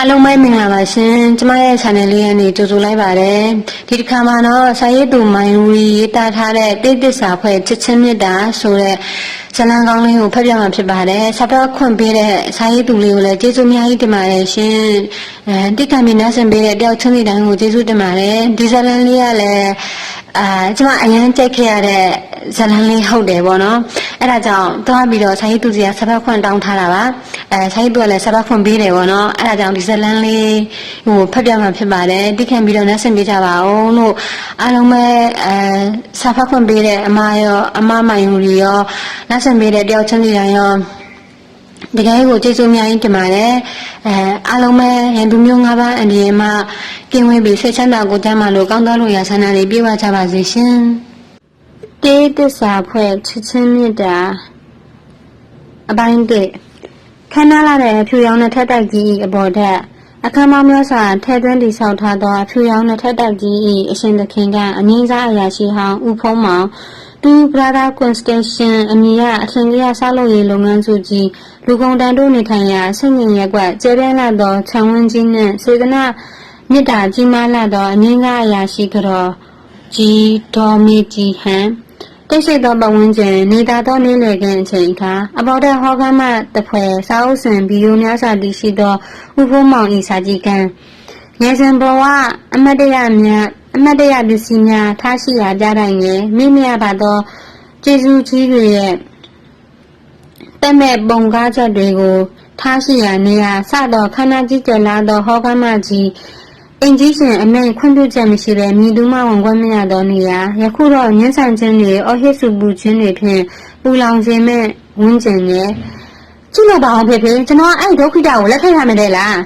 အားလုံးပဲမင်္ဂလာပါရှင်ကျမရဲ့ channel လေးကနေကြိုဆိုလိုက်ပါတယ်ဒီတစ်ခါမှာတော့စာရေးသူမိုင်ဝီရေးသားထားတဲ့တိတ်တစ္ဆာဖွဲ့ချစ်ချင်းမြတ်တာဆိုတဲ့ ဇာတ်လမ်းကောင်းလေးကိုဖတ်ပြမှာဖြစ်ပါတယ်ဆက်တော့ခွင့်ပေးတဲ့စာရေးသူလေးကိုလည်းကျေးဇူးအများကြီးတင်ပါတယ်ရှင်အဲတိတ်ကံမီနားဆင်ပေးတဲ့တယောက်ချင်းစီတိုင်းကိုကျေးဇူးတင်ပါတယ်ဒီဇာတ်လမ်းလေးကလည်းအာကျမအရင်ကြိုက်ခဲ့ရတဲ့ဇာတ်လမ်းလေးဟုတ်တယ်ပေါ့နော်အဲ့ဒါကြောင့်သွားပြီးတော့စာရေးသူစီကဆက်တော့ခွင့်တောင်းထားတာပါအဲစာရေးသူကလည်းဆက်တော့ခွင့်ပေးတယ်ပေါ့နော်အဲ့ဒါကြောင့်ဒီဇာတ်လမ်းလေးဟိုဖတ်ပြမှာဖြစ်ပါတယ်တိတ်ခံပြီးတော့နားဆင်ပေးကြပါအောင်လို့အားလုံးပဲအဲစာဖတ်ခွင့်ပေးတဲ့အမရောအမမိုင်ဟူရီရောနားဆင်ပေးတဲ့တယောက်ချင်းစီတိုင်းရောတကယ်ကိုကျေးဇူးအများကြီးတင်ပါတယ်အဲအားလုံးပဲရန်သူမျိုး၅ပါးအန်ဒီရဲ့မှာကင်းဝေးပြီးဆိတ်ချမ်းသာကိုကျမ်းမာလို့ကောင်းသောလို့ရဆန္ဒတွေပြေဝကြပါစေရှင်တေးတစ္ဆာဖွဲ့ချစ်ချင်းမြတ်တာအပိုင်းတစ်ခမ်းနားလာတဲ့ဖြူရောင်နဲ့ထက်တိုက်ကြီး၏အပေါ်ထက်အခမ်းမောင်းများစွာထဲသွင်းတည်ဆောက်ထားသောဖြူရောင်နဲ့ထက်တိုက်ကြီး၏အရှင်သခင်ကအငင်းစားအရာရှိဟောင်းဦးဖုံးမောင် တူဘရာဒါကွန်စတက်ရှင်အမည်ရအထင်ကြီးဆောက်လုပ်ရေးလုပ်ငန်းစုကြီးလူကုန်တန်တို့နေထိုင်ရာဆင့်ငင်ရက်ကွက်ကျဲပြန့်လာသောခြံဝန်းကြီးနှင့်စေတနာမြစ်တာကြီးမားလာသောအငင်းစားအရာရှိကြောကြီးဒေါ်မီကြီးဟန်တိတ်ဆိတ်သောပတ်ဝန်းကျင်နေသာသောနေ့လည်ခင်းအချိန်အခါအပေါ်တဲ့ဟောကမ်းမတစ်ဖွဲ့စာအုပ်စင်ဗီဒီယိုများစွာတည်ရှိသောဥဖိုးမောင်ဤစာကြည့်ကံရေစံပေါ်ကအမတ်တရများအမတ်တရပစ္စည်းများထားရှိရာကြားတိုင်းငယ်မိမရပါသောကျေးဇူးကြီးတွေရဲ့တက်မဲ့ပုံကားချက်တွေကိုထားရှိရာနေရာစသောခန္ဓာကြီးကျယ်လာသောဟောကမ်းမကြီးအင်ကြီးရှင်အမိန်ခွင့်ပြုချက်မရှိဘဲမြည်သူမဝင်ခွင့်မရသောနေရာယခုတော့ညှဉ်းဆန်ခြင်းတွေအော်ဟစ်စုပူခြင်းတွေဖြင့်ပူလောင်ခြင်းမဲ့ဝန်းကျင်ရဲ့ကြည့်လို့ပါအောင်ဖေဖေကျွန်တော်အဲ့ဒုက္ခိတကိုလက်ခံရမယ်တဲ့လား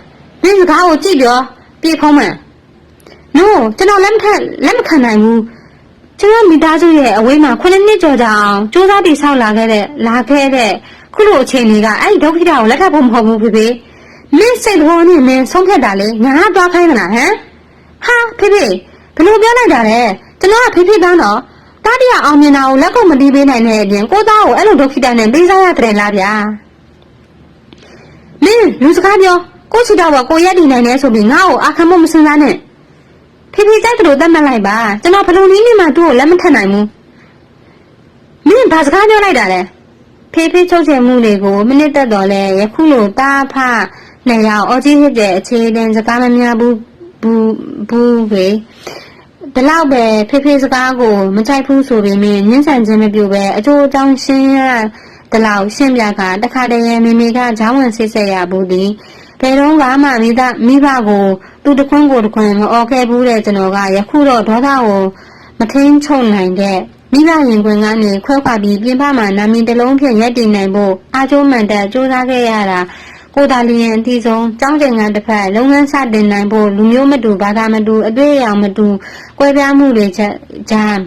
မင်းစကားကိုကြည့်ပြောပြေဖုံးမှန် no ကျွန်တော်လက်မခံလက်မခံနိုင်ဘူးကျွန်တော်မိသားစုရဲ့အဝေးမှာ9နှစ်ကျော်ကြာအောင်စူးစမ်းတည်ဆောက်လာခဲ့တဲ့လာခဲ့တဲ့ခုလိုအခြေအနေကအဲ့ဒုက္ခိတကိုလက်ထပ်ဖို့မဟုတ်ဘူးဖေဖေမင်းစိတ်တော်နဲ့မင်းဆုံးဖြတ်တာလေငါကသွားခိုင်းမလားဟမ်ဟာဖေဖေဘယ်လိုပြောလိုက်တာလဲကျွန်တော်ကဖေဖေသားတော့တားတရအောင်မြင်တာကိုလက်ကုန်မတီးပေးနိုင်တဲ့အပြင်ကိုသားကိုအဲ့လိုဒုက္ခိတနဲ့ပေးစားရတယ်လားဗျာမင်းလူစကားပြောကိုချီတော့ကိုရက်တည်နိုင်နေဆိုပြီးငါ့ကိုအခမ်းမမစင်စားနဲ့ ဖေဖေတိုက်တယ်လို့တတ်မှတ်လိုက်ပါကျွန်တော်ဘယ်လိုနည်းနဲ့မှသူ့ကိုလက်မထပ်နိုင်ဘူးမင်းဘာစကားပြောလိုက်တာလဲဖေးဖေးချုပ်ချယ်မှုတွေကိုမိနစ်သက်တော်လဲယခုလိုတားဖနှစ်ယောက်အော်ကြီးဖြစ်တဲ့အခြေတန်စကားမများဘူးဘူးဘူးပဲဒီလောက်ပဲဖေးဖေးစကားကိုမကြိုက်ဘူးဆိုပေမဲ့ညှဉ်းဆန်ခြင်းမပြုပဲအကျိုးအကြောင်းရှင်းရဒီလောက်ရှင်းပြကတခါတည်းရဲ့မိမိကဂျောင်းဝင်ဆစ်ဆက်ရဘူးဒီ ဘယ်တော့မှမိသားမိဘကိုသူတခွန်းကိုတခွန်းမအော်ခဲ့ဘူးတဲ့ကျွန်တော်ကယခုတော့ဒေါသကိုမထင်းချုပ်နိုင်တဲ့မိဘရင်ခွင်ကနေခွဲခွာပြီးပြင်ပမှာနာမည်တစ်လုံးဖြင့်ရက်တည်နိုင်ဖို့အားကျိုးမှန်တဲ့စူးစမ်းခဲ့ရတာကိုတာလီယန်အတီဆုံးចောင်းကျင်ကတစ်ဖက်လုပ်ငန်းစတင်နိုင်ဖို့လူမျိုးမတူဘာသာမတူအတွေ့အကြုံမတူကွဲပြားမှုတွေချက်ကြား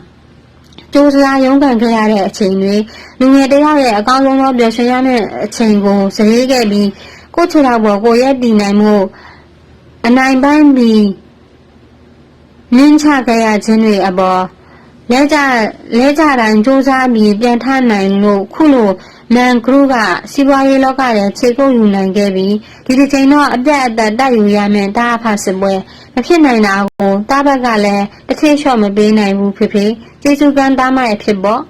စူးစမ်းရုန်းကန်ခဲ့ရတဲ့အချိန်တွေလူငယ်တယောက်ရဲ့အကောင်းဆုံးသောပျော်ရွှင်ရတဲ့အချိန်ကိုစရေးခဲ့ပြီး ကိုယ့်ခြေထောက်ပေါ်ကိုရက်တည်နိုင်မှုအနိုင်ပိုင်းပြီးနင်းချခဲ့ရခြင်းတွေအပေါ်လဲကြလဲကြတိုင်းစူးစမ်းပြီးပြန်ထနိုင်လို့ခုလိုမန်ဂရုကစီးပွားရေးလောကရဲ့ခြေကုပ်ယူနိုင်ခဲ့ပြီးဒီတစ်ချိန်တော့အပြတ်အသက်တိုက်ယူရမယ်တာအဖစစ်ပွဲမဖြစ်နိုင်တာကိုတာဘက်ကလည်းတစ်ခေတ်လျှော့မပေးနိုင်ဘူးဖြစ်ဖြစ်ကျေစုကန်းသားမရဲ့ဖြစ်ပေါ့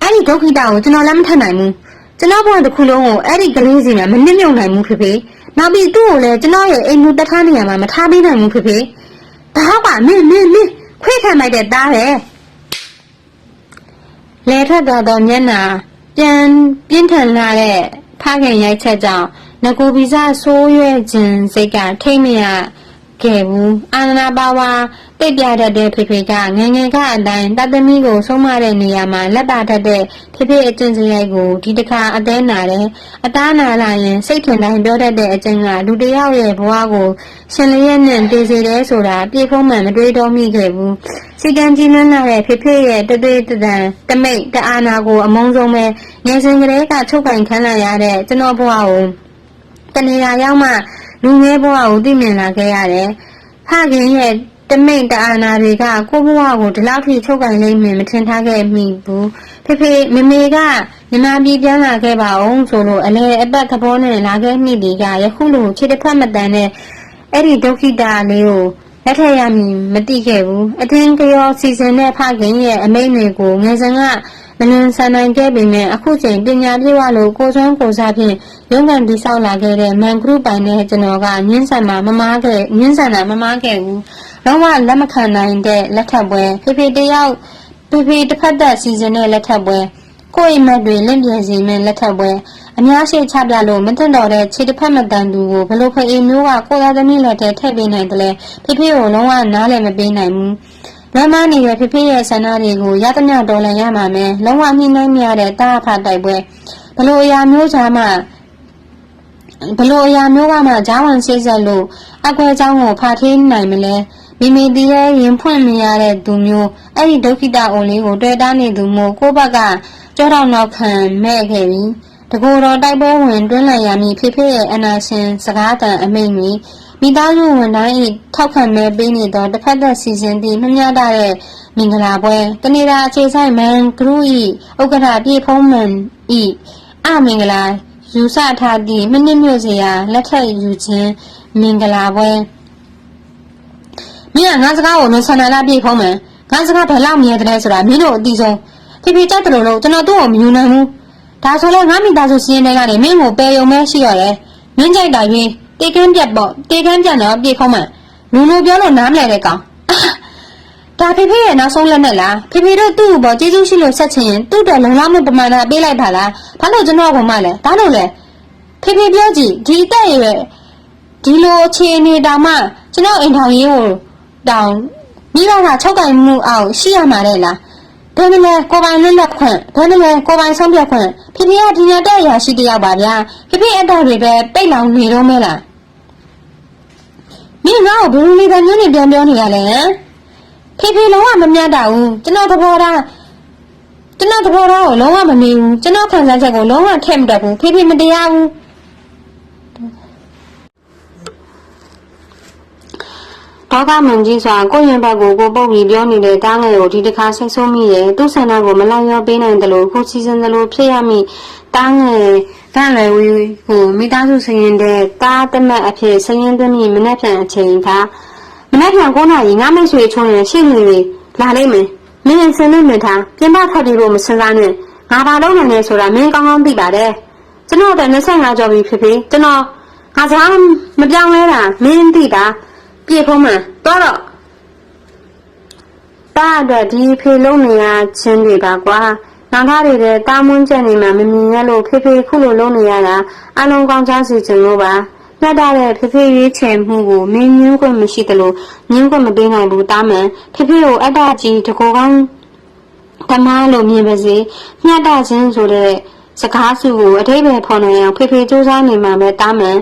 အဲ့ဒီဒုက္ခိတကိုကျွန်တော်လည်းမထနိုင်ဘူး ကျွန်တော်ဘဝတစ်ခုလုံးကိုအဲ့ဒီကလေးစီနဲ့မနစ်မြုပ်နိုင်ဘူးဖြစ်ဖြစ်နောက်ပြီးသူ့ကိုလည်းကျွန်တော်ရဲ့အိမ်မူတထားနေရာမှာမထားပေးနိုင်ဘူးဖြစ်ဖြစ်ဒါကမင်းမင်းမင်းခွေးခံလိုက်တဲ့သားပဲလဲထွက်သွားသောမျက်နှာပြန်ပြင်းထန်လာတဲ့ဖခင်ရိုက်ချက်ကြောင့်ငကိုဗီဇဆိုးရွဲ့ခြင်းစိတ်ကထိတ်မရ ခဲ့ဘူးအာနာပါဝါတိတ်ပြတတ်တဲ့ဖေဖေကငငယ်ကအတိုင်းတသမီကိုဆုံးမတဲ့နေရာမှာလက်ပါတတ်တဲ့ဖေဖေအကျင့်စရိုက်ကိုဒီတစ်ခါအသေးနာတယ်အသားနာလာရင်စိတ်ထင်တိုင်းပြောတတ်တဲ့အကျင့်ကလူတစ်ယောက်ရဲ့ဘဝကိုရှင်လျက်နဲ့တည်စေတယ်ဆိုတာပြေဖုံးမှန်မတွေးတော့မိခဲ့ဘူးစီကံကြီးလွန်းလာတဲ့ဖေဖေရဲ့တသွေးတတန်တမိတ်တအာနာကိုအမုန်းဆုံးပဲငယ်စဉ်ကလေးကချုပ်ကင်ခံလာရတဲ့ကျွန်တော်ဘဝကိုတနေရာရောက်မှ လူငယ်ဘဝကိုသိမြင်လာခဲ့ရတယ်ဖခင်ရဲ့တတမိတ်တအာနာတွေကကိုဘဝကိုဒီလောက်ထိချုပ်ကန်လိမ့်မယ်မထင်ထားခဲ့မိဘူးဖေဖေမမေကမြန်မာပြည်ပြန်လာခဲ့ပါအောင်ဆိုလို့အလဲအပတ်သဘောနဲ့လာခဲ့မိဒီကယခုလိုခြေတစ်ဖက်မတန်တဲ့အဲ့ဒီဒုက္ခိတာလေးကိုလက်ထက်ရမည်မသိခဲ့ဘူးအတင်းကြောစီစဉ်တဲ့ဖခင်ရဲ့အမိန့်တွေကိုငယ်စဉ်ကမ လွန်ဆန်နိုင်ခဲ့ပေမဲ့အခုချိန်ပညာပြည့်ဝလို့ကိုယ်စွမ်းကိုယ်စားဖြင့်ရုန်းကန်တည်ဆောက်လာခဲ့တဲ့မန်ဂရုပိုင်တဲ့ကျွန်တော်ကညှင်းဆန်မှာမမားခဲ့ညှင်းဆန်တာမမားခဲ့ဘူးလုံးဝလက်မခံနိုင်တဲ့လက်ထပ်ပွဲဖေဖေတယောက်ဖေဖေတစ်ဖက်သက်စီစဉ်တဲ့လက်ထပ်ပွဲကိုယ့်အိမ်မက်တွေလင့်ပြန်စီမဲ့လက်ထပ်ပွဲအများရှိချပြလို့မထင်တော့တဲ့ခြေတစ်ဖက်မတန်သူကိုဘလို့ဖေအိမ်မျိုးကကိုသားသမီးလက်ထဲထည့်ပေးနိုင်တယ်လဲဖေဖေကိုလုံးဝနားလည်မပေးနိုင်ဘူးလွ မ်းမနေတဲ့ဖေဖေရဲ့ဆန္ဒတွေကိုရသမျှတော်လန်ရမှာမယ်လုံးဝနှိမ့်နိုင်မရတဲ့တာအဖတိုက်ပွဲဘလို့အရာမျိုးချာမှ ဘလို့အရာမျိုးကမှဂျားဝန်စိတ်ဆက်လို့အကွဲเจ้าကိုဖာထေးနိုင်မလဲမိမိတည်းရဲ့ရင်ဖွင့်မရတဲ့သူမျိုးအဲ့ဒီဒုက္ခိတအိုလေးကိုတွေ့တာနေသူမျိုးကိုယ့်ဘက်ကကြောတော့နောက်ခံမဲ့ခဲ့ပြီတကူတော်တိုက်ပွဲဝင်တွင်းလည်ရမည်ဖြစ်ဖြစ်ရဲ့အနာရှင်စကားတန်အမိန့်ကြီး မိသားစုဝန်တိုင်း၏ထောက်ခံမဲ့ပေးနေသောတစ်ဖက်သက်စီစဉ်သည့်မမျှတတဲ့မင်္ဂလာပွဲတနေတာအခြေဆိုင်မန်ဂရု၏ဥက္ကဋ္ဌပြေဖုံးမှန်၏အမင်္ဂလာယူဆထားသည့်မိနစ်မြို့စရာလက်ထက်ယူခြင်းမင်္ဂလာပွဲမင်းကငါစကားကိုမဆန္ဒလာပြေဖုံးမယ်ငါစကားဘယ်လောက်မြဲတယ်ဆိုတာမင်းတို့အသိဆုံးဖေဖေကြက်တယ်လို့ကျွန်တော်သူ့ကိုမယူနိုင်ဘူးဒါဆိုလဲငါမိသားစုစီးရင်တွေကနေမင်းကိုပယ်ရုံပဲရှိရတယ်မင်းကြိုက်တာရင် တေကန်းပြတ်ပေါ့တေကန်းပြတ်တော့ပြေဖုံးမယ်လူလူပြောလို့နားမလဲတဲ့ကောင်ဒါဖေဖေရဲ့နောက်ဆုံးလက်နဲ့လားဖေဖေတို့သူ့ကိုပေါ်ကျေးဇူးရှိလို့ဆက်ချင်ရင်သူ့တော်လုံလောက်မှုပမာဏပေးလိုက်ပါလားဘာလို့ကျွန်တော်ကမှလဲဘာလို့လဲဖေဖေပြောကြည့်ဒီအသက်အရွယ်ဒီလိုအခြေအနေတောင်မှကျွန်တော်အိမ်ထောင်ရေးကိုတောင်မိဘကချုပ်ကင်မှုအောင်ရှိရမှာတဲ့လားဘယ်နလဲကိုယ်ပိုင်လွတ်လပ်ခွင့်ဘယ်နလဲကိုယ်ပိုင်ဆုံးဖြတ်ခွင့်ဖေဖေကဒီညတဲ့အရာရှိတယောက်ပါဗျာဖေဖေအတော့တွေပဲပိတ်လောင်နေတော့မဲလား မင်းငါ့ကိုဘယ်လိုလေးတမျိုးနဲ့ပြန်ပြောနေရလဲဖေဖေလုံးဝမမြတ်တာဘူးကျွန်တော်သဘောထားကျွန်တော်သဘောထားကိုလုံးဝမမေးဘူးကျွန်တော်ခံစားချက်ကိုလုံးဝထည့်မတတ်ဘူးဖေဖေမတရားဘူးဒေါကမန်ကြီးစွာကိုယ့်ရင်ဘက်ကိုကိုပုတ်ပြီးပြောနေတဲ့တားငယ်ကိုဒီတစ်ခါဆိတ်ဆိုးမိတယ်သူ့ဆန္ဒကိုမလိုက်ရောပေးနိုင်တယ်လို့ကိုစီစဉ်တယ်လို့ဖြစ်ရမိတားငယ် ကန့်လွယ်ဝီကိုမိသားစုစရင်တဲ့တားတမတ်အဖြစ်စရင်သွင်းပြီးမနှက်ဖြန်အချိန်ကမနှက်ဖြန်9နာရီငါမိတ်ဆွေချုံရင်ရှင်းနေပြီလာလိမ့်မယ်မင်းစင်းနေမြထားပြင်ပထွက်ပြီးဖို့မစင်စားနဲ့ငါဘာလုပ်နိုင်လဲဆိုတာမင်းကောင်းကောင်းသိပါတယ်ကျွန်တော်တော့25ကျော်ပြီဖြစ်ဖြစ်ကျွန်တော်ငါစကားမပြောင်းလဲတာမင်းသိတာပြေဖုံးမှန်တော့တော့တားအတွက်ဒီဖေလုံးနေရချင်းတွေပါကွာ နောက်သားတွေတဲ့တားမွန်းချက်နေမှမမြင်ရလို့ဖေဖေခုလိုလုံးနေရတာအလုံးကောင်းချစီချင်လို့ပါမှတ်ထားတဲ့ဖေဖေရွေးချယ်မှုကိုမင်းညင်းခွင့်မရှိသလိုညင်းခွင့်မပေးနိုင်ဘူးတားမှန်ဖေဖေကိုအတ္တကြီးတကူကောင်းဓမ္မလိုမြင်ပါစေမျှတခြင်းဆိုတဲ့စကားစုကိုအထိပ္ပယ်ဖော်နိုင်အောင်ဖေဖေစူးစမ်းနေမှာပဲတားမယ်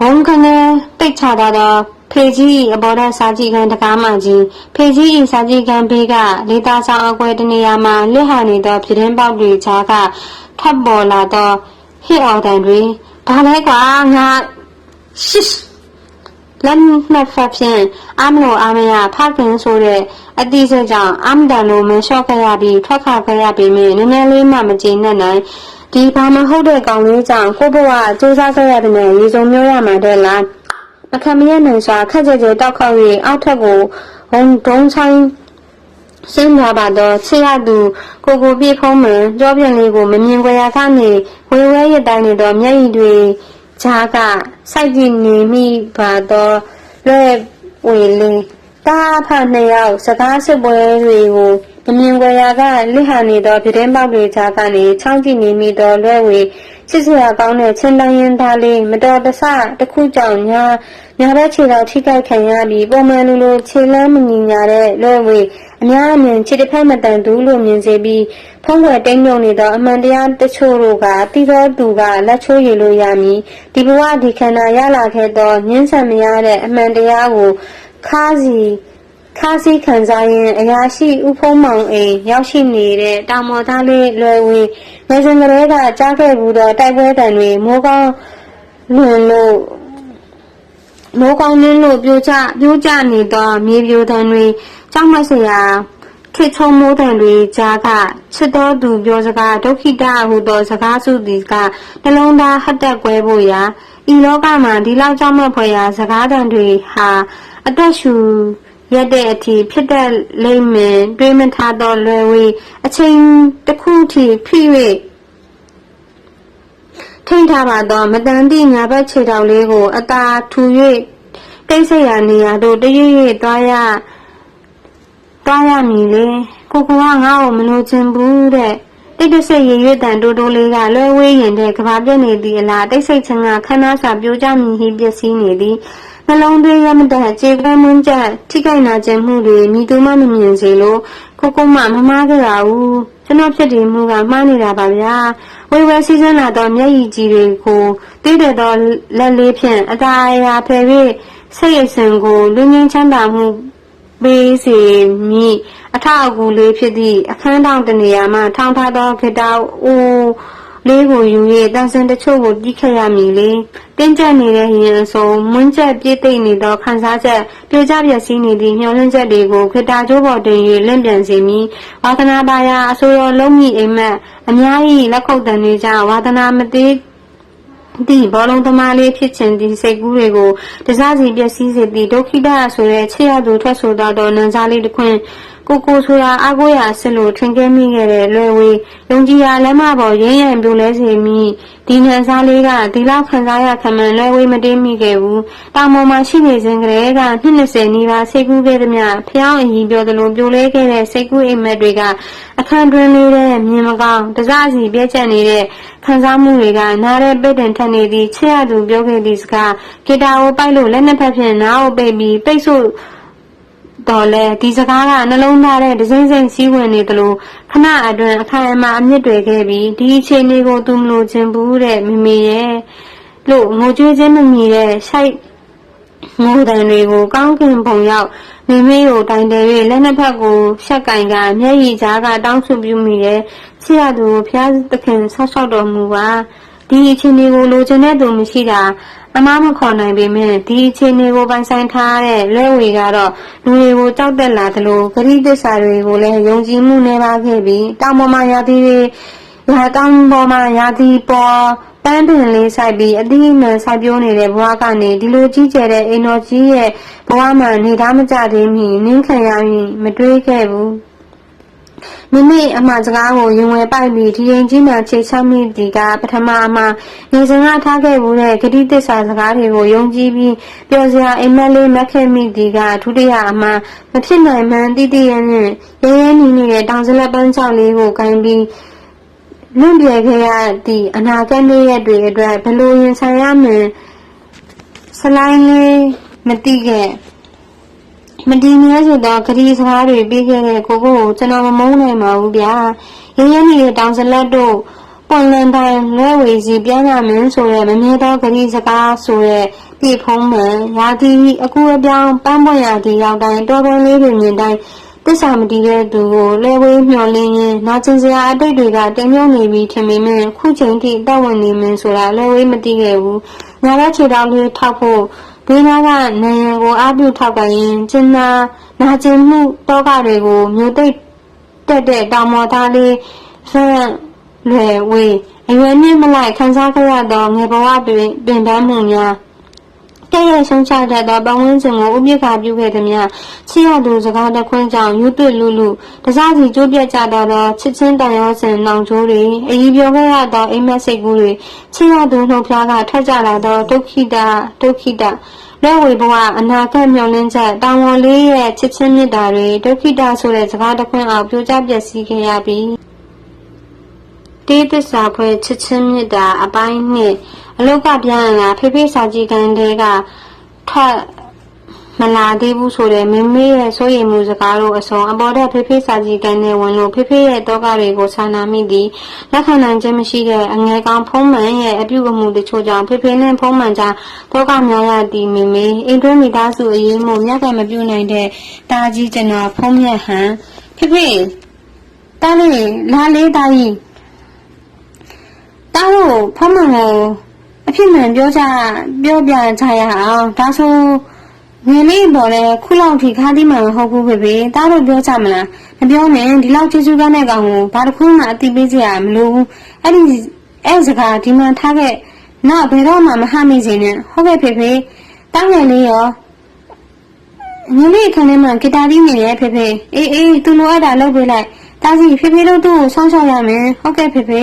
ဝုံကနေတိတ်ချတာတော့ ဖေကြီးအပေါ်တဲ့စာကြည့်ကန်တကားမှကြီးဖေကြီးဤစာကြည့်ကန်ဘေးကလေတာဆောင်အကွယ်တနေရာမှာလစ်ဟာနေသောပြတင်းပေါက်တွေကြားကထပ်ပေါ်လာသောဟစ်အောင်တန်တွေဘာလဲကွာငါရှစ်လက်နှစ်ဖက်ဖြင့်အမလို့အမရဖခင်ဆိုတဲ့အတိအကျကြောင့်အမတန်လို့မလျှော့ခဲ့ရပြီးထွက်ခါခဲ့ရပြီးမြင်နည်းနည်းလေးမှမကျေနပ်နိုင်ဒီဘာမဟုတ်တဲ့ကောင်လေးကြောင့်ကိုဘဝစူးစမ်းခဲ့ရတဲ့နဲ့ရေစုံမျိုးရမှာတဲ့လား မခံမရနိုင်စွာခက်ကြဲကြဲတောက်ခေါက်၍အောက်ထက်ကိုဝုံဒုံဆိုင်စင်းလာပါတော့ချစ်ရသူကိုကိုပြေဖုံးမှန်ကြောပြင်းလေးကိုမမြင်ကြရကနေဝေဝဲရတိုင်းနေတော့မျက်ရည်တွေဈာကစိုက်ကြည့်နေမိပါတော့လွဲဝေလေးတာဖနှစ်ယောက်စကားစစ်ပွဲတွေကိုမမြင်ကြရကလစ်ဟာနေတော့ပြတင်းပေါက်တွေဈာကနေချောင်းကြည့်နေမိတော့လွဲဝေ ချစ်စရာကောင်းတဲ့ချင်းတိုင်းရင်သားလေးမတော်တဆတစ်ခုကြောင့်ညာညာဘက်ခြေတော်ထိခိုက်ခံရပြီးပုံမှန်လိုလိုခြေလမ်းမညီညာတဲ့လွဲဝေအများအမြင်ခြေတစ်ဖက်မတန်သူလို့မြင်စေပြီးဖုံးွယ်တိမ်ညုံနေသောအမှန်တရားတချို့တို့ကတိသောသူကလက်ချိုးရည်လို့ရမည်ဒီဘဝဒီခန္ဓာရလာခဲ့သောညှင်းဆန်မရတဲ့အမှန်တရားကိုခါးစီ ခါးစီခံစားရင်အရာရှိဥဖုံးမောင်အိမ်ရောက်ရှိနေတဲ့တောင်မော်သားလေးလွယ်ဝေငယ်စဉ်ကလေးကကြားခဲ့ဘူးသောတိုက်ပွဲတံတွေမိုးကောင်းလွင်လို့မိုးကောင်းနှင်းလို့ပြိုကျပြိုကျနေသောမြေပြိုတံတွေကြောက်မက်စရာခေချုံမိုးတံတွေကြားကချစ်တော်သူပြောစကားဒုက္ခိတဟုသောစကားစုသည်ကနှလုံးသားဟတ်တက်ကွဲဖို့ရာဤလောကမှာဒီလောက်ကြောက်မက်ဖွယ်ရာစကားတံတွေဟာအသက်ရှူ ရက်တဲ့အထိဖြစ်တတ်လိမ့်မယ်တွေးမထားသောလွယ်ဝေးအချိန်တစ်ခုထိဖိ၍ထိန်ထားပါသောမတန်သည့်ညာဘက်ခြေထောက်လေးကို အသာထူ၍တိတ်ဆိတ်ရာနေရာသို့တရွေ့ရွေ့သွားရသွားရမည်လေကိုကကငါ့ကိုမလို့ခြင်းဘူးတဲ့တိတ်တဆိတ်ရရွေ့တန်တိုးတိုးလေးကလွယ်ဝေးရင်တဲ့ကဘာပြက်နေသည့်အလားတိတ်ဆိတ်ခြင်းကခန္ဓာစာပြိုကျမည်ဟိပျက်စီးနေသည် နှလုံးသွေးရမတတ်ခြေကွဲမွန်းချက်ထိခိုက်နာခြင်းမှုတွေမိသူမမမြင်စေလို့ကိုကိုမမမားကြတာဘူးကျွန်တော်ဖြစ်တည်မှုကမှားနေတာပါဗျာဝေဝဲစီးစမ်းလာသောမျက်ရည်ကြီးတွေကိုတိတဲ့သောလက်လေးဖြင့်အသာအရာဖယ်၍စိတ်ရိတ်ဆန်ကိုလူငင်းချမ်းသာမှုပေးစေမည်အထောက်အကူလေးဖြစ်သည့်အခန်းတောင်တနေရာမှထောင်ထားသောခေတ္တအိုး လေးကိုယူ၍တန်စင်တချို့ကိုတီးခဲ့ရမည်လေတင်းကျပ်နေတဲ့ရင်အစုံမွန်းကျက်ပြည့်သိမ့်နေသောခံစားချက်ပြိုကျပျက်စီးနေသည့်မျောလင့်ချက်တွေကိုခေတ္တကျိုးပေါ်တင်၍လင့်ပြန်စေမည်ဝါသနာပါရာအဆိုတော်လုံးမိအိမ်မက်အများကြီးလက်ခုပ်တန်တွေကြောင့်ဝါသနာမသေးဒီဘောလုံးသမားလေးဖြစ်ခြင်းဒီစိတ်ကူးတွေကိုတစားစီပျက်စီးစေသည့်ဒုက္ခိတဆိုတဲ့ချစ်ရသူထွက်ဆိုတော့တော့နန်းစားလေးတစ်ခွန်း ကိုကိုဆိုတာအကိုရာဆစ်လို့ထွင်ခဲ့မိခဲ့တဲ့လွယ်ဝေးယုံကြည်ရာလက်မပေါ်ရင်းရံပြိုလဲစေမိဒီနန်းစားလေးကဒီလောက်ခံစားရခံမှန်လွယ်ဝေးမတင်းမိခဲ့ဘူးတောင်ပေါ်မှာရှိနေစဉ်ကလေးကနှစ်20နီးပါးစိတ်ကူးခဲ့သမျှဖျောင်းအကြီးပြောသလိုပြိုလဲခဲ့တဲ့စိတ်ကူးအိမ်မက်တွေကအခန်းတွင်းလေးတဲ့မြင်မကောင်းတစားစီပြည့်ကျက်နေတဲ့ခံစားမှုတွေကနားရဲပိတ်တင်ထက်နေသည့်ချစ်ရသူပြောခဲ့သည့်စကားဂီတာကိုပိုက်လို့လက်နှစ်ဖက်ဖြင့်နားကိုပိတ်ပြီးပိတ်ဆို့ တော်လဲဒီစကားကနှလုံးသားတဲ့ဒစိမ့်စိမ့်စည်းဝင်နေသလိုခဏအတွင်းအခိုင်အမာအမြင့်တွေခဲ့ပြီးဒီအခြေအနေကိုသူမလို့ခြင်းဘူးတဲ့မမေရဲ့လို့ငိုကြွေးခြင်းမမီတဲ့ရှိုက်ငိုတန်တွေကိုကောင်းကင်ဘုံရောက်မိမိကိုတိုင်တယ်၍လက်နှစ်ဖက်ကိုရှက်ကင်ကမျက်ရည်ကြားကတောင်းဆုပြုမိတယ်ချစ်ရသူကိုဖျားသခင်ဆောက်ရှောက်တော်မူပါ ဒီအခြေအနေကိုလိုချင်တဲ့သူမရှိတာအမားမခေါ်နိုင်ပေမဲ့ဒီအခြေအနေကိုပိုင်ဆိုင်ထားတဲ့လွဲဝေကတော့လူတွေကိုကြောက်တက်လာသလိုဂရိသစ္စာတွေကိုလည်းယုံကြည်မှုနေပါခဲ့ပြီးတောင်ပေါ်မှာရာသီတွေရာတောင်ပေါ်မှာရာသီပေါ်ပန်းပင်လေးဆိုင်ပြီးအတိအမှန်ဆိုင်ပြိုးနေတဲ့ဘဝကနေဒီလိုကြီးကျယ်တဲ့အိမ်တော်ကြီးရဲ့ဘဝမှာနေသားမကြသေးမီနင်းခံရရင်မတွေးခဲ့ဘူး မိမိအမှားစကားကိုရင်ဝယ်ပိုက်ပြီးဒီရင်ကြီးမှခြေချမိဒီကပထမအမှားနေစဉ်ကထားခဲ့မှုတဲ့ဂတိတစ္ဆာစကားတွေကိုယုံကြည်ပြီးပျော်စရာအိမ်မက်လေးမက်ခဲ့မိဒီကဒုတိယအမှားမဖြစ်နိုင်မှန်းတိတိယနဲ့ရဲရဲနီးနေတဲ့တောင်စလက်ပန်းချောက်လေးကိုကန်ပြီးလွန့်ပြေခဲ့ရသည့်အနာဂတ်နေ့ရက်တွေအတွက်ဘလို့ရင်ဆိုင်ရမလဲစလိုင်းလေးမတိခဲ့ မဒီနည်းဆိုတော့ဂရီစကားတွေပြီးခဲ့တဲ့ကိုကိုကိုကျွန်တော်မမုန်းနိုင်ပါဘူးဗျာရင်းရင်းနေတဲ့တောင်စလက်တို့ပွန်လန်တိုင်းလွဲဝေစီပြန်ရမင်းဆိုရဲမမြဲသောဂရီစကားဆိုရဲပြေဖုံးမှန်ရာသီအခုအပြောင်းပန်းပွင့်ရာဒီရောက်တိုင်းတော်ပန်းလေးတွေမြင်တိုင်းတစ္ဆာမတီးတဲ့သူကိုလဲဝေးမျှော်လင်းရင်နာကျင်စရာအတိတ်တွေကတင်မြုံနေပြီးထင်ပေမဲ့ခုချိန်ထိတောက်ဝင်နေမင်းဆိုတာလဲဝေးမတီးခဲ့ဘူးညာဘက်ခြေထောက်လေးထောက်ဖို့ ဒီနာကနယံကိုအပြုထောက်ကရင်ကျင်နာနာကျင်မှုတောကတွေကိုမြို့သိပ်တက်တဲ့တောင်မော်သားလေးဆန်းလွယ်ဝေးအရွယ်နှင့်မလိုက်ခန်းစားကြရသောငယ်ဘဝတွင်ပင်ပန်းမှုများ ကဲ့ရဲ့ဆုံးချတတ်သောပဝန်းကျင်ကိုဥပိ္ပခာပြုခဲ့သည်များချစ်ရသူစကားတခွန်းကြောင့်ယူသွလူလူတစားစီကျိုးပြတ်ကြတော့သောချစ်ချင်းတန်ရောစင်နောင်ကျိုးတွေအည်ပြောခဲ့ရသောအိမ်မက်စိတ်ကူးတွေချစ်ရသူနှုတ်ဖျားကထွက်ကြလာသောဒုက္ခိတဒုက္ခိတလက်ဝေဘဝအနာဂတ်မျှော်လင့်ချက်တောင်ဝန်လေးရဲ့ချစ်ချင်းမြတ်တာတွေဒုက္ခိတဆိုတဲ့စကားတခွန်းအောင်ပြိုကျပျက်စီးခဲ့ရပြီး တေးသစ္စာဖွဲ့ချစ်ချင်းမြတ်တာအပိုင်းနှစ်အလုတ်ကပြန်လာဖေဖေစာကြည့်ကန်တဲကထွက်မလာသေးဘူးဆိုတဲ့မင်းမေရဲ့စိုးရိမ်မှုစကားတို့အစုံအပေါ်တဲ့ဖေဖေစာကြည့်ကန်နဲ့ဝင်လို့ဖေဖေရဲ့တောကတွေကိုဆာနာမိသည်လက်ခံနိုင်ခြင်းမရှိတဲ့အငယ်ကောင်ဖုံးမှန်ရဲ့အပြုအမူတချို့ကြောင့်ဖေဖေနဲ့ဖုံးမှန်ကြားတောကများရသည်မင်းမေအိမ်တွင်းမိသားစုအရေးမှုမြတ်ကမပြုနိုင်တဲ့တာကြီးကျွန်တော်ဖုံးမြတ်ဟန်ဖေဖေတားလေးလာလေးတာကြီး တားလို့ဖုံးမှန်ကိုပအဖြစ်မှန်ပြောကြပြောပြကြရအောင်ဒါဆိုငယ်လေးပေါ်လဲခုလောက်ထိခါးသီးမှမဟုတ်ဘူးဖေဖေတားလို့ပြောကြမလားမပြောနဲ့ဒီလောက်ကျေးဇူးကတဲ့ကောင်ကိုဘာတစ်ခုမှအတိပေးစရာမလိုဘူးအဲ့ဒီအဲ့စကားဒီမှာထားခဲ့နောက်ဘယ်တော့မှမဟမိစေနဲ့ဟုတ်ကဲ့ဖေဖေတားငယ်လေးရောငယ်လေးခန်းထဲမှာဂီတာတီးနေရဲ့ဖေဖေအေးအေးသူလိုအပ်တာလုပ်ပေးလိုက်တားစီဖေဖေတို့သူ့ကိုစောင့်ရှောက်ရမယ်ဟုတ်ကဲ့ဖေဖေ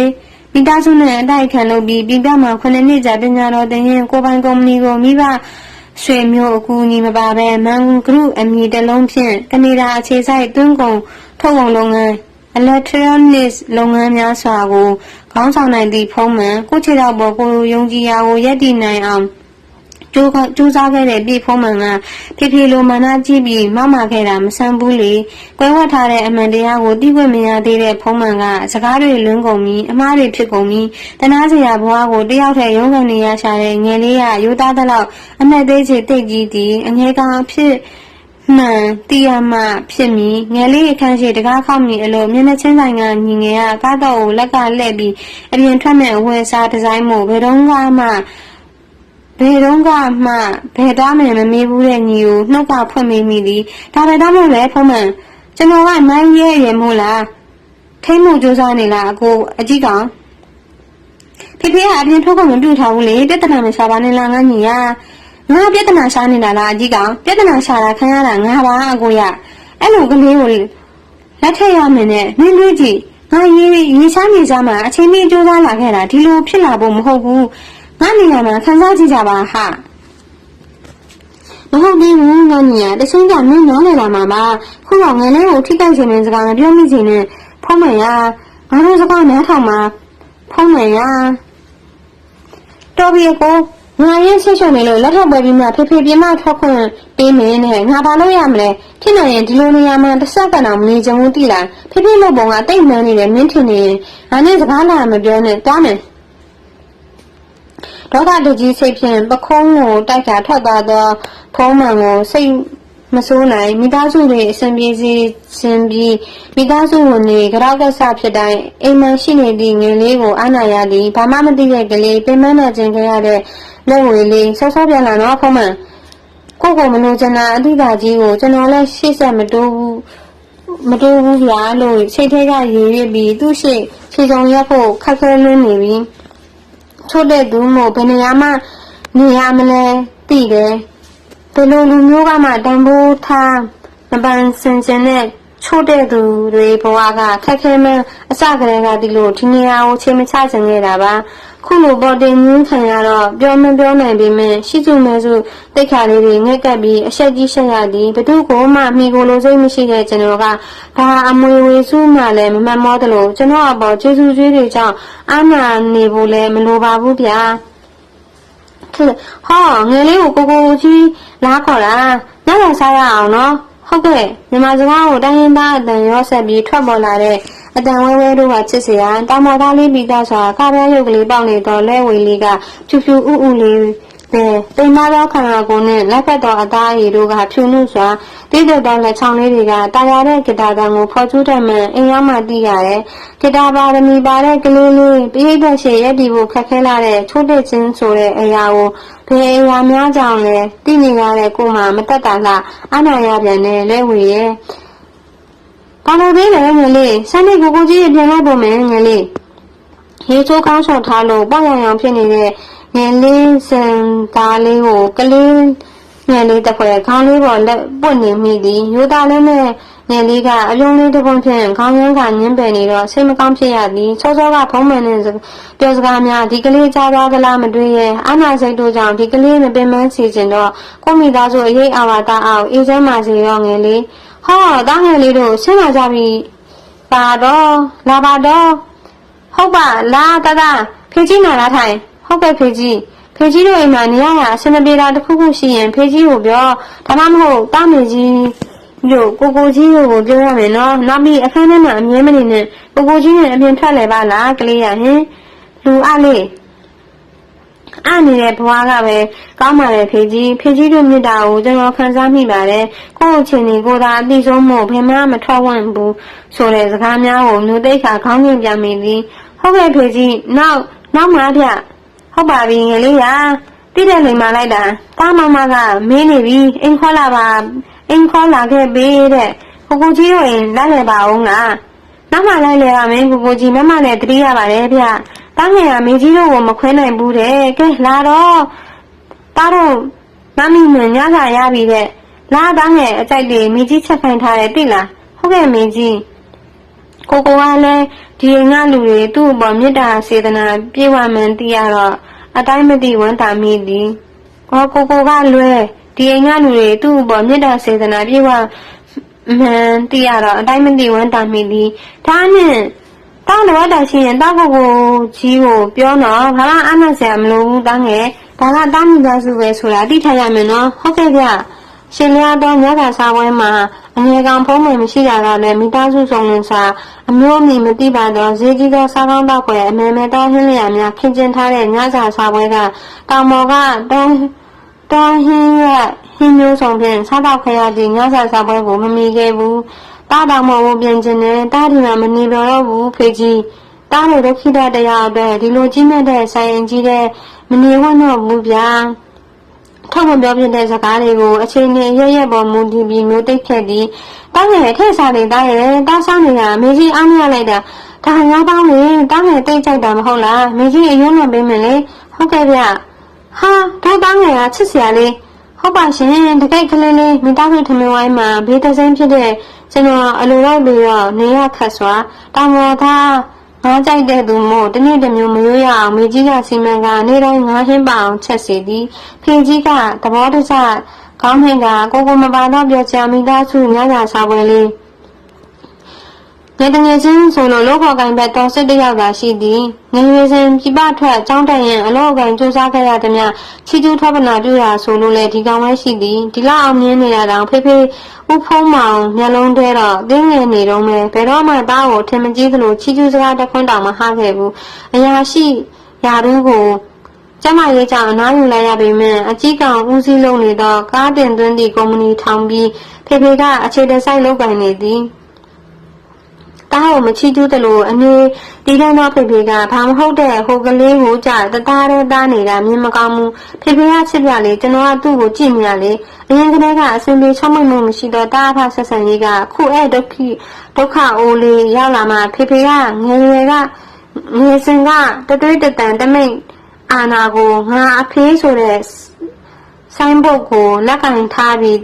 မိသားစုနဲ့အတိုက်ခံလုပ်ပြီးပြည်ပမှာ9နှစ်ကြာပညာတော်သင်ရင်ကိုပိုင်ကုမ္ပဏီကိုမိဘဆွေမျိုးအကူအညီမပါဘဲမန်ဂရုအမည်တစ်လုံးဖြင့်ကနေဒါအခြေစိုက်တွင်းကုန်ထုတ်ကုန်လုပ်ငန်း electronics လုပ်ငန်းများစွာကိုခေါင်းဆောင်နိုင်သည့်ဖုံးမှန်ကိုချေတော့ပေါ်ကိုယုံကြည်ရာကိုယက်တည်နိုင်အောင် ကျိုးကျိုးစားခဲ့တဲ့ပြည်ဖုံးမှန်ကဖြည်းဖြည်းလိုမာနကြည့်ပြီးမမခဲ့တာမဆန်းဘူးလေကွဲဝတ်ထားတဲ့အမှန်တရားကိုသိခွင့်မရသေးတဲ့ဖုံးမှန်ကစကားတွေလွန်းကုန်ပြီးအမားတွေဖြစ်ကုန်ပြီးတနာစရာဘဝကိုတယောက်တည်းရုန်းကန်နေရရှာတဲ့ငယ်လေးကရိုးသားသလောက်အနှက်သေးချေတိတ်ကြီးသည်အငယ်ကောင်အဖြစ်မှန်တီရမဖြစ်မီငယ်လေးအခန်းရှိတကားခောက်မီအလို့မျက်နှာချင်းဆိုင်ကညီငယ်ကကားတော့ကိုလက်ကလှည့်ပြီးအပြင်ထွက်မဲ့အဝယ်စားဒီဇိုင်းမို့ဘယ်တော့မှ ဘယ်တော့မှဘယ်သွားမယ်မမေးဘူးတဲ့ညီကိုနှုတ်ကဖွင့်မိမိသည်ဒါပဲတော့မဟုတ်လေဖုံးမှန်ကျွန်တော်ကမိုင်းရဲရမို့လားထိမ့်မှုစူးစမ်းနေလားအကိုအကြီးကောင်ဖေဖေကအပြင်ထုတ်ကုန်မပြုတ်ထားဘူးလေပြဿနာမရှာပါနဲ့လားငါညီရငါပြဿနာရှာနေတာလားအကြီးကောင်ပြဿနာရှာတာခံရတာငါပါအကိုရအဲ့လိုကလေးကိုလက်ထက်ရမယ်နဲ့နင်းတွေးကြည့်ငါရေးရေးချနေကြမှာအချိန်မီကြိုးစားလာခဲ့တာဒီလိုဖြစ်လာဖို့မဟုတ်ဘူး ငါနေရာမှာခံစားကြည့်ကြပါဟာမဟုတ်သေးဘူးငါညီရတချင်းကမင်းညောနေလာမှာပါခုတော့ငယ်လေးကိုထိတိုက်ခြင်းနဲ့စကားမပြောမိခြင်းနဲ့ဖုံးမရငါတို့စကားနားထောင်မှာဖုံးမရတော်ပြီကိုငါရင်ဆိတ်ရှုံနေလို့လက်ထပ်ပွဲပြီးမှဖေဖေပြမထွက်ခွင့်ပေးမင်းနဲ့ငါဘာလို့ရမလဲဖြစ်နိုင်ရင်ဒီလိုနေရာမှာတစ်ဆက်ကန်အောင်မနေချင်ဘူးတိလားဖေဖေလို့ပုံကတိတ်မှန်းနေတယ်မင်းထင်နေရင်ငါနဲ့စကားလာမပြောနဲ့တွားမယ် ဒေါသတကြီးစိတ်ဖြင့်ပခုံးကိုတိုက်ခါထွက်သွားသောဖုံးမှန်ကိုစိတ်မဆိုးနိုင်မိသားစုတွေအစဉ်ပြေစီစဉ်ပြီးမိသားစုဝင်တွေကြောက်ကဆဖြစ်တိုင်းအိမ်မရှိနေသည့်ငယ်လေးကိုအာနာရသည်ဘာမှမသိတဲ့ကလေးပင်မနဲ့ကျင်ခဲ့ရတဲ့လက်ဝေလေးဆော့ဆော့ပြန်လာတော့ဖုံးမှန်ကိုကိုမလို့ကျနာအတိတ်ကကြီးကိုကျွန်တော်လည်းရှေ့ဆက်မတိုးဘူးမတိုးဘူးဗျာလို့စိတ်ထဲကရေရစ်ပြီးသူ့ရှိခြေစုံရက်ဖို့ခက်ခဲလွန်းနေပြီး ချို့တဲ့သူမို့ဘယ်နေရာမှနေရမလဲသိတယ်ဘယ်လိုလူမျိုးကမှတန်ဖိုးထားမပန်းစင်စင်နဲ့ချို့တဲ့သူတွေဘဝကခက်ခဲမှအစကတည်းကဒီလိုဒီနေရာကိုချိန်မချချင်ခဲ့တာပါ ခုလိုပေါ်တင်ငင်းခံရတော့ပြောမပြောနိုင်ပေမဲ့ရှိစုမဲစုတိတ်ခါလေးတွေငှက်ကပ်ပြီးအဆက်ကြီးဆက်ရသည်ဘသူကိုမှမိကိုလိုစိတ်မရှိတဲ့ကျွန်တော်ကဘာအမွေဝေစုမှလည်းမမှန်မောသလိုကျွန်တော်အပေါ်ကျေးဇူးကျွေးတွေကြောင့်အာနာနေဖို့လည်းမလိုပါဘူးဗျာဟောငယ်လေးကိုကိုကိုကြီးလားခေါ်တာညရစားရအောင်နော်ဟုတ်ကဲ့မြန်မာစကားကိုတိုင်းရင်းသားအတန်ရောဆက်ပြီးထွက်ပေါ်လာတဲ့ အတန်ဝဲဝဲတို့ကချစ်စရာတာမော်သားလေးပြီးသားစွာကားပြားရုပ်ကလေးပေါက်နေတော့လဲဝေလေးကဖြူဖြူဥဥလေးတဲ့တိမ်မသောခန္ဓာကိုယ်နဲ့လက်ဖက်တော်အသားအရည်တို့ကဖြူနှုစွာတိကျတဲ့လက်ချောင်းလေးတွေကတာယာတဲ့ဂီတာတန်ကိုဖော်ကျူးတတ်မှန်အိမ်ရောက်မှသိရတယ်ဂီတာပါရမီပါတဲ့ကလေးလေးပြိဿရှေရက်ဒီဖို့ခက်ခဲလာတဲ့ချိုးတဲ့ချင်းဆိုတဲ့အရာကိုဘယ်အရာများကြောင့်လဲသိနေရတဲ့ကိုမှမတက်တာလားအနာရပြန်နဲ့လဲဝေရဲ့ ဘာလို့သေးလဲငယ်လေးဆန်းနေကိုကိုကြီးပြန်လိုက်ပုံမယ်ငယ်လေးရေချိုးကောင်းဆော့ထားလို့ပေါ့ရံရံဖြစ်နေတဲ့ငယ်လေးစံသားလေးကိုကလေးငယ်လေးတစ်ခွဲခေါင်းလေးပေါ်လက်ပွတ်နေမိသည်ရိုးသားလေးနဲ့ငယ်လေးကအယုံလေးတစ်ပုံဖြင့်ခေါင်းရင်းကညင်းပယ်နေတော့စိတ်မကောင်းဖြစ်ရသည်စောစောကဖုံးမှန်နဲ့ပြောစကားများဒီကလေးကြားသွားသလားမတွေ့ရဲ့အာနာစိတ်တို့ကြောင့်ဒီကလေးမပင်မစီစဉ်တော့ကိုမိသားစုအရေးအာဝါဒအောင်အေးချမ်းပါစေရောငယ်လေး ဟောတားငယ်လေးတို့ဆင်းလာကြပြီပါတော့လာပါတော့ဟုတ်ပါလားတတဖေကြီးနာလားထိုင်ဟုတ်ကဲ့ဖေကြီးဖေကြီးတို့အိမ်မှာနေရတာအဆင်မပြေတာတစ်ခုခုရှိရင်ဖေကြီးကိုပြောဒါမှမဟုတ်တားမေကြီးတို့ကိုကိုကြီးကိုပြောရမယ်နော်နောက်ပြီးအခန်းထဲမှာအမြဲမနေနဲ့ကိုကိုကြီးနဲ့အပြင်ထွက်လဲပါလားကလေးရဟင်လူအလေး အနေတဲ့ဘွားကပဲကောင်းပါလေဖေကြီးဖေကြီးတို့မြတ်တာကိုကျွန်တော်ခံစားမိပါတယ်ကိုယ့်အချင်းကြီးကိုသာအသိဆုံးမို့ဘယ်မှမထွက်ဝန့်ဘူးဆိုတဲ့စကားများကိုမျိုးသိခါခေါင်းငင်ပြမိသည်ဟုတ်ကဲ့ဖေကြီးနောက်နောက်မှဗျဟဟုတ်ပါပြီငယ်လေးရာတိတဲ့လိမ်မာလိုက်တာတားမမကမင်းနေပြီအိမ်ခေါ်လာပါအိမ်ခေါ်လာခဲ့ပေးတဲ့ကိုကိုကြီးတို့အိမ်လိုက်လေပါအောင်လားနောက်မှလိုက်လေပါမင်းကိုကိုကြီးမမနဲ့တတိရပါတယ်ဗျ တားငယ်ကမင်းကြီးတို့ကိုမခွဲနိုင်ဘူးတဲ့ကဲလာတော့တားတော့မမီမညစာရပြီတဲ့လာတားငယ်အကြိုက်တွေမင်းကြီးချက်ခိုင်းထားတယ်တိလားဟုတ်ကဲ့မင်းကြီးကိုကိုကလည်းဒီငါလူတွေသူ့အပေါ်မေတ္တာစေတနာပြေဝမှန်သိရတော့အတိုင်းမသိဝန်တာမိသည်။ဟောကိုကိုကလွဲဒီငါလူတွေသူ့အပေါ်မေတ္တာစေတနာပြေဝမှန်သိရတော့အတိုင်းမသိဝန်တာမိသည်။ဒါနဲ့ တောင်းတော့တာရှိရင်တောက်ကိုကိုကြီးကိုပြောတော့ဘာမှအမှန်ဆရာမလို့ဘူးတောင်းငယ်ဒါကတောင်းမိသားစုပဲဆိုတာသိထားရမယ်နော်ဟုတ်ကဲ့ဗျ။ရှင်လျားတော့ညကစားပွဲမှာအငယ်ကောင်ဖုံးမမရှိတာကလည်းမိသားစုဆောင်လင်စာအမျိုးအမည်မသိပါတော့ဈေးကြီးသောစားကောင်းတော့ွယ်အမေမဲတောင်းဟင်းလျာများခင်းကျင်းထားတဲ့ညစာစားပွဲကတောင်ပေါ်ကတောင်းတောင်းဟင်းရဲ့ဟင်းမျိုးစုံဖြင့်စားတော့ခရသည့်ညစာစားပွဲကိုမမီခဲ့ဘူး တားတောင်မော်ကိုပြင်ကျင်တယ်တားဒီမှာမနေပြောတော့ဘူးဖေကြီးတားလို့ဒုက္ခိတတရားအတွက်ဒီလိုကြီးမြတ်တဲ့ဆိုင်ရင်ကြီးတဲ့မနေဝတ်တော့ဘူးဗျာထောက်မပြောပြတဲ့စကားတွေကိုအချိန်နဲ့ရရက်ပေါ်မူတည်ပြီးမျိုးသိပ်ခဲ့ပြီးတားငယ်ထည့်စားနေတာရဲ့တားဆောင်နေတာမေကြီးအားမရလိုက်တာဒါငါးပေါင်းလေတားငယ်တိတ်ကြိုက်တာမဟုတ်လားမေကြီးအယုံနဲ့ပေးမယ်လေဟုတ်ကဲ့ဗျဟာဒါတားငယ်ကချစ်စရာလေးဟုတ်ပါရှင်တကယ်ကလေးလေးမိသားစုထမင်းဝိုင်းမှာဘေးတစိမ့်ဖြစ်တဲ့ ကျွန်တော်အလိုလိုက်ပြီးတော့နေရခတ်စွာတောင်ပေါ်သားငါကြိုက်တဲ့သူမို့တနေ့တစ်မျိုးမရွေးရအောင်မိကြီးကစီမံကနေတိုင်းငါဟင်းပအောင်ချက်စီသည်ဖေကြီးကသဘောတကျကောင်းမြင်ကကိုကိုမပါတော့ပြောချာမိသားစုညစာစားပွဲလေး ငယ်တငယ်ချင်းဆိုလို့လောကကိုင်ဘက်တော်စစ်တယောက်သာရှိသည်ငယ်ရွယ်စဉ်ပြပထွက်အကြောင်းတန်ရင်အလောကိုင်စူးစမ်းခဲ့ရသည်များချီကျူးထောပနာပြုရာဆိုလို့လေဒီကောင်ပဲရှိသည်ဒီလောက်အောင်မြင်နေတာတောင်ဖေဖေဥဖုံးမောင်မျက်လုံးတဲတော့တင်းငယ်နေတော့မယ်ဘယ်တော့မှသားကိုထင်မကြီးသလိုချီကျူးစကားတစ်ခွန်းတောင်မဟခဲ့ဘူးအရာရှိရာတွင်းကိုကျမရေးကြောင့်အနားယူလိုက်ရပေမဲ့အကြီးကောင်ဦးစီးလုံးနေသောကားတင်သွင်းသည့်ကုမ္ပဏီထောင်ပြီးဖေဖေကအခြေတစိုက်လုပ်ကိုင်နေသည် တားကိုမချီးကျူးသလိုအနေဒီကန်းသောဖေဖေကဘာမဟုတ်တဲ့ဟိုကလေးကိုကြတသားရဲသားနေတာမြင်မကောင်းဘူးဖေဖေကချစ်ပြလေကျွန်တော်ကသူ့ကိုကြည့်နေရလေအရင်ကတည်းကအစင်ပြေချောမွေ့မှုမရှိတော့တားဖဆက်ဆံရေးကခုအဲ့ဒုက္ခိဒုက္ခအိုးလေးရောက်လာမှဖေဖေကငယ်ရွယ်ကငယ်စဉ်ကတတွေးတတန်တမိတ်အာနာကိုငါအဖေးဆိုတဲ့ဆိုင်းဘုတ်ကိုလက်ကင်ထားပြီး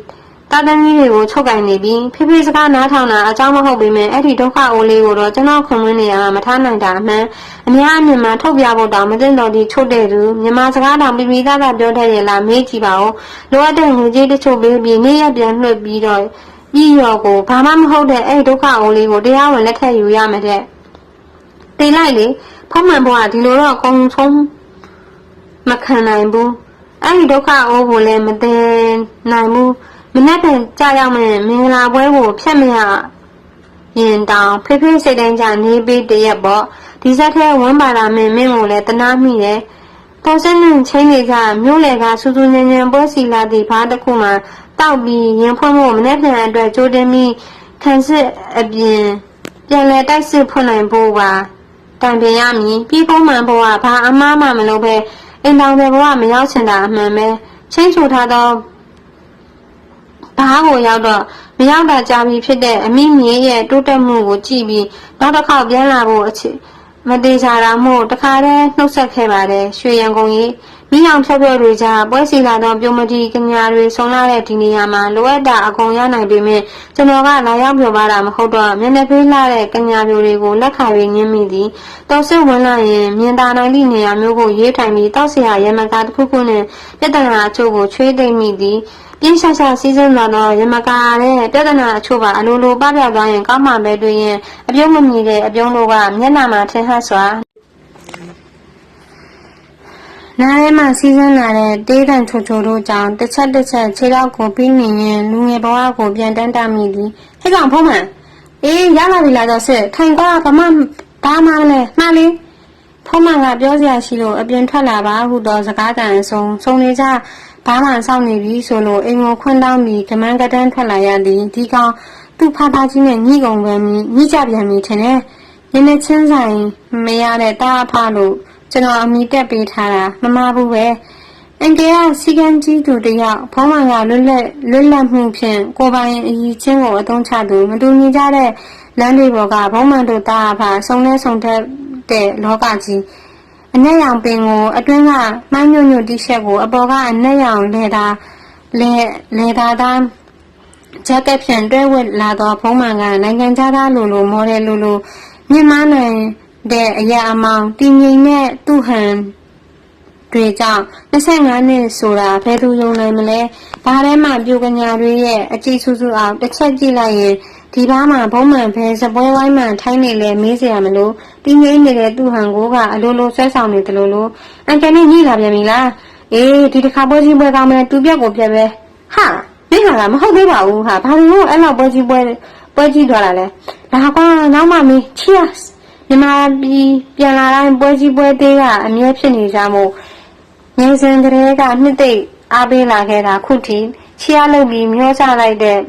တာသမီတွေကိုချုပ်ကင်နေပြီးဖေဖေစကားနားထောင်တာအကြောင်းမဟုတ်ပေမဲ့အဲ့ဒီဒုက္ခအိုလေးကိုတော့ကျွန်တော်ခုံဝင်းနေရမှာမထားနိုင်တာအမှန်အများအမြင်မှာထုတ်ပြဖို့တောင်မသိတော့ဒီချုပ်တဲ့သူမြန်မာစကားတောင်ပြပြသားသားပြောတတ်ရလားမေးကြည့်ပါဦးလိုအပ်တဲ့ငွေကြေးတချို့ပေးပြီးနေ့ရက်ပြန်လွှတ်ပြီးတော့ပြီးရောကိုဘာမှမဟုတ်တဲ့အဲ့ဒီဒုက္ခအိုလေးကိုတရားဝင်လက်ထက်ယူရမယ်တဲ့တေးလိုက်လေဖုံးမှန်ဘွားဒီလိုတော့အကုန်ဆုံးမခံနိုင်ဘူးအဲ့ဒီဒုက္ခအိုးကိုလည်းမတည်နိုင်ဘူး မနေ့ကကြာရောက်မယ်မင်္ဂလာပွဲကိုဖျက်မရရင်တောင်ဖေးဖေးစိတ်တိုင်းကြနေပြီးတရက်ပေါ့ဒီဇက်ထဲဝမ်းပါလာမင်းမင်းကိုလည်းတနာမိတယ်တော်စင်းနဲ့ချင်းနေကမြို့လေကစူးစူးညံညံပွဲစီလာသည့်ဘာတစ်ခုမှတောက်ပြီးရင်ဖွင့်ဖို့မနေ့ကအတွက်ကြိုးတင်ပြီးခံစစ်အပြင်ပြန်လဲတိုက်စစ်ဖွင့်နိုင်ဖို့ပါတံပြန်ရမည်ပြီးဖုံးမှန်ဘဝဘာအမားမှမလုပ်ပဲအိမ်တော်တဲ့ဘဝမရောက်ချင်တာအမှန်ပဲချင်းချူထားသော ဒါဟာကိုရောက်တော့မရောက်တာကြာပြီဖြစ်တဲ့အမိမြင်ရဲ့တိုးတက်မှုကိုကြည့်ပြီးနောက်တစ်ခေါက်ပြန်လာဖို့အချက်မတေချာတာမို့တခါတည်းနှုတ်ဆက်ခဲ့ပါတယ်ရွှေရန်ကုန်ကြီးမိအောင်ဖြောက်ဖြောက်တွေကြားပွဲစီလာတော့ပြုံမတီကညာတွေဆုံလာတဲ့ဒီနေရာမှာလိုအပ်တာအကုန်ရနိုင်ပေမဲ့ကျွန်တော်ကလာရောက်ပြောပါတာမဟုတ်တော့မျက်နှာဖေးလာတဲ့ကညာမျိုးတွေကိုလက်ခါတွေငင်းမိသည်တော်စစ်ဝင်လာရင်မြင်သာနိုင်သည့်နေရာမျိုးကိုရေးထိုင်ပြီးတောက်ဆရာရမကာတစ်ခုခုနဲ့ပြဿနာအချို့ကိုချွေးသိမ့်မိသည် ပြင်းရှာရှာစီးစင်းလာတော့ရမကာတဲ့ပြဿနာအချို့ပါအလိုလိုပပြသွားရင်ကောင်းမှပဲတွေ့ရင်အပြုံးမမြည်တဲ့အပြုံးတို့ကမျက်နှာမှာထင်ဟပ်စွာနားထဲမှာစီးစင်းလာတဲ့တေးတန်ချိုချိုတို့ကြောင့်တစ်ချက်တစ်ချက်ခြေထောက်ကိုပြီးမြင်ရင်လူငယ်ဘဝကိုပြန်တန်းတမိသည်ဟဲ့ကောင်ဖုံးမှန်အေးရလာပြီလားတော့စစ်ထိုင်ကွာဘာမှဘာမှမလဲမှားလေဖုံးမှန်ကပြောစရာရှိလို့အပြင်ထွက်လာပါဟုတော့စကားတန်အဆုံးဆုံးနေကြ ဘာမှစောင့်နေပြီဆိုလို့အိမ်ကိုခွန်းတောင်းပြီးကမန်းကတန်းထွက်လာရသည်ဒီကောင်သူ့ဖဖကြီးနဲ့ညှိကုန်ပြန်ပြီးညှိကြပြန်ပြီထင်တယ်ညနေချင်းဆိုင်မရတဲ့တာအဖလို့ကျွန်တော်အမိတက်ပေးထားတာမမဘူးပဲအန်ကယ်ကစီကံကြီးသူတယောက်ဖုံးမှန်ကလွတ်လပ်လွတ်လပ်မှုဖြင့်ကိုယ်ပိုင်အည်ချင်းကိုအသုံးချသူမတူညီကြတဲ့လမ်းတွေပေါ်ကဘုံမှန်တို့တာဖာဆုံလဲဆုံထက်တဲ့လောကကြီး အနက်ရောင်ပင်ကိုအတွင်းကမှိုင်းညွတ်ညွတ်တီရှက်ကို အပေါ်ကအနက်ရောင်လေတာလေလေတာသားဂျက်ကက်ဖြန်တွဲဝတ်လာသောဖုံးမှန်ကနိုင်ငံခြားသားလိုလိုမော်ဒယ်လိုလိုမြင့်မားနိုင်တဲ့အရာအမောင်တည်ငြိမ်တဲ့သူ့ဟန်တွေကြောင့်25နှစ်ဆိုတာဘယ်သူယုံနိုင်မလဲဘာထဲမှာပြိုကညာတွေရဲ့အကြည့်ဆူဆူအောင်တစ်ချက်ကြည့်လိုက်ရင် ဒီဘာမှာဘုံမှန်ပဲစပွဲဝိုင်းမှန်ထိုင်းနေလဲမေးစရာမလိုတည်ငြိမ်နေတဲ့သူ့ဟန်ကိုကအလိုလိုဆွဲဆောင်နေတယ်လို့လို့အန်ကန်နဲ့ညှိလာပြန်ပြီလားအေးဒီတစ်ခါပွဲချင်းပွဲကောင်းမယ်သူပြက်ကိုပြက်ပဲဟာမင်းဟာကမဟုတ်သေးပါဘူးဟာဘာလို့အဲ့လောက်ပွဲကြီးပွဲပွဲကြီးသွားတာလဲဒါကွာနောက်မှမင်း cheers မြန်မာပြည်ပြန်လာတိုင်းပွဲကြီးပွဲသေးကအမြဲဖြစ်နေကြမို့ငယ်စဉ်ကလေးကနှစ်သိမ့်အားပေးလာခဲ့တာခုထိချီရလုပ်ပြီးမျောချလိုက်တဲ့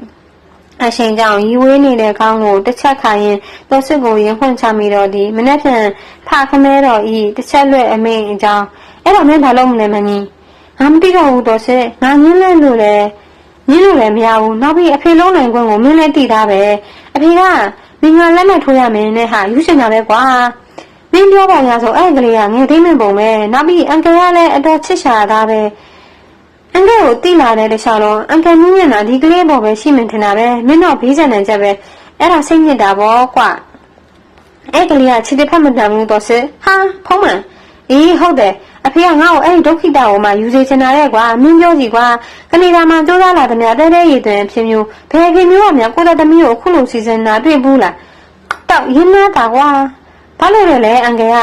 အရှင်ကြောင့်ရီဝေးနေတဲ့ကောင်းကိုတစ်ချက်ခါရင်တော်စစ်ကိုရင်ဖွင့်ချမိတော့ဒီမနေ့ပြန်ဖခမဲတော်ဤတစ်ချက်လွဲ့အမိန်အကြောင်းအဲ့တော့မင်းဘာလုပ်မလဲမင်းကြီးငါမသိတော့ဘူးတော်စစ်ငါညင်းလဲလို့လဲညင်းလို့လည်းမရဘူးနောက်ပြီးအဖေလုံးနိုင်ခွင့်ကိုမင်းလည်းတည်သားပဲအဖေကမင်းကလက်နဲ့ထိုးရမယ်နဲ့ဟာယူရှင်တာပဲကွာမင်းပြောပါရဆိုအဲ့ကလေးကငယ်သိမ့်မပုံပဲနောက်ပြီးအန်ကယ်ကလည်းအတော်ချစ်ရှာတာပဲ အန်ကယ်ကိုတိလာတဲ့တခြားတော့အန်ကယ်နူးရင်တော့ဒီကလေးပေါ်ပဲရှိမှန်ထင်တာပဲမင်းတော့ဘေးစံတဲ့ချက်ပဲအဲ့ဒါစိတ်ညစ်တာပေါ့ကွာအဲ့ကလေးကချစ်တဲ့ဖက်မတန်ဘူးတော့စစ်ဟာဖုံးမန်အေးဟုတ်တယ်အဖေကငါ့ကိုအဲ့ဒီဒုက္ခိတကိုမှယူစေချင်တာတဲ့ကွာမင်းပြောစီကွာကနေဒါမှာစူးစမ်းလာတဲ့များတဲတဲရည်သွင်းဖြစ်မျိုးဘယ်ခင်မျိုးကများကိုယ့်တသမီးကိုအခုလိုစီစဉ်တာတွေ့ဘူးလားတောက်ရင်းနာတာကွာဘာလို့လဲလဲအန်ကယ်က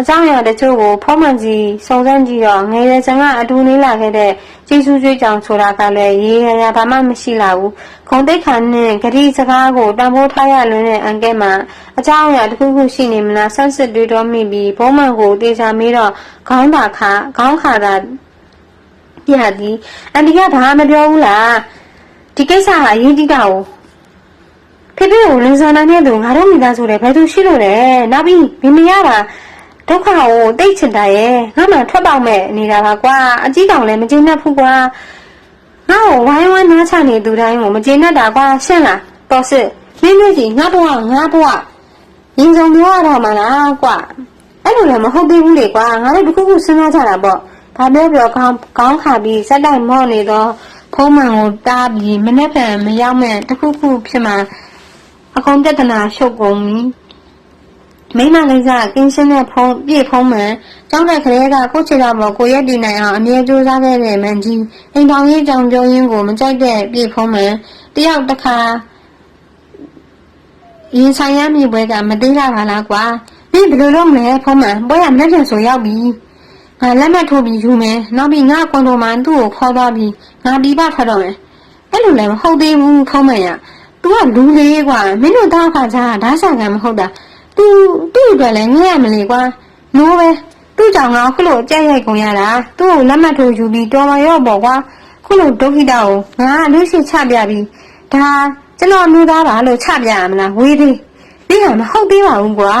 အကြောင်းအရာတချို့ကိုဖုံးမှန်ကြီးစုံစမ်းကြည့်တော့ငယ်တဲ့ဆန်ကအတူနေလာခဲ့တဲ့ကျေးဇူးကျွေးကြောင်ဆိုတာကလည်းရေရရဘာမှမရှိလာဘူးခုံတိတ်ခါနဲ့ဂတိစကားကိုတန်ဖိုးထားရလွန်းတဲ့အန်ကယ်မှာအကြောင်းအရာတစ်ခုခုရှိနေမလားဆန်းစစ်တွေးတော့မိပြီးဘုံမှန်ကိုတေချာမေးတော့ခေါင်းသာခါခေါင်းခါသာပြသည်အန်ဒီကဘာမှမပြောဘူးလားဒီကိစ္စကအရေးကြီးတာကိုဖေဖေကိုလင်းစံနိုင်တဲ့သူငါတို့မိသားစုတွေဘယ်သူရှိလို့လဲနောက်ပြီးမမရတာ ဒုက္ခကိုတိတ်ချင်တာရဲ့ငါမှထွက်ပေါက်မဲ့နေတာပါကွာအကြီးကောင်လည်းမကျေနပ်ဘူးကွာငါ့ကိုဝိုင်းဝန်းနားချနေသူတိုင်းကိုမကျေနပ်တာကွာရှင်းလားတော်စစ်မင်းတို့ကြီးငါဘဝငါဘဝရင်စုံပြောရတော့မှလားကွာအဲ့လိုလည်းမဟုတ်သေးဘူးလေကွာငါတို့တခုခုစဉ်းစားကြတာပေါ့ဘာပြောပြောကောင်းကောင်းခါပြီးစက်တိုင်မော့နေတော့ဖုံးမှန်ကိုတားပြီးမနေ့ကမရောက်မဲ့တခုခုဖြစ်မှအကုန်ပြဿနာရှုပ်ကုန်ပြီ မိမလိမ့်စားကင်းရှင်းတဲ့ဖုံးပြည့်ဖုံးမှန်ကျောင်းတဲ့ကလေးကကိုယ့်ခြေတော်ပေါ်ကိုရက်တည်နိုင်အောင်အမြဲကြိုးစားခဲ့တဲ့မန်ကြီးအိမ်တော်ကြီးကြောင်ပြောရင်းကိုမကြိုက်တဲ့ပြည့်ဖုံးမှန်တယောက်တစ်ခါရင်ဆိုင်ရမည့်ဘွဲကမသေးတာပါလားကွာမင်းဘယ်လိုလုပ်မလဲဖုံးမှန်ဘွဲကမနေ့ပြန်ဆိုရောက်ပြီငါလက်မှတ်ထိုးပြီးယူမယ်နောက်ပြီးငါကွန်တိုမန်သူ့ကိုခေါ်သွားပြီးငါဒီပထွက်တော့မယ်အဲ့လိုလည်းမဟုတ်သေးဘူးဖုံးမှန်ရ तू ကလူလေးကွာမင်းတို့သားခါစားဓာတ်ဆန်ကမဟုတ်တာ तू သူ့အတွက်လည်းငဲ့ရမလဲကွာနိုးပဲသူ့ကြောင့်ငါခုလိုအကြက်ရိုက်ကုန်ရတာသူ့ကိုလက်မှတ်ထိုးယူပြီးတော်မရော့ပေါ့ကွာခုလိုဒုက္ခိတကိုငါအလို့ရှိချပြပြီးဒါကျွန်တော်မျိုးသားပါလို့ချပြရမလားဝေးသေးဒီကမဟုတ်သေးပါဘူးကွာ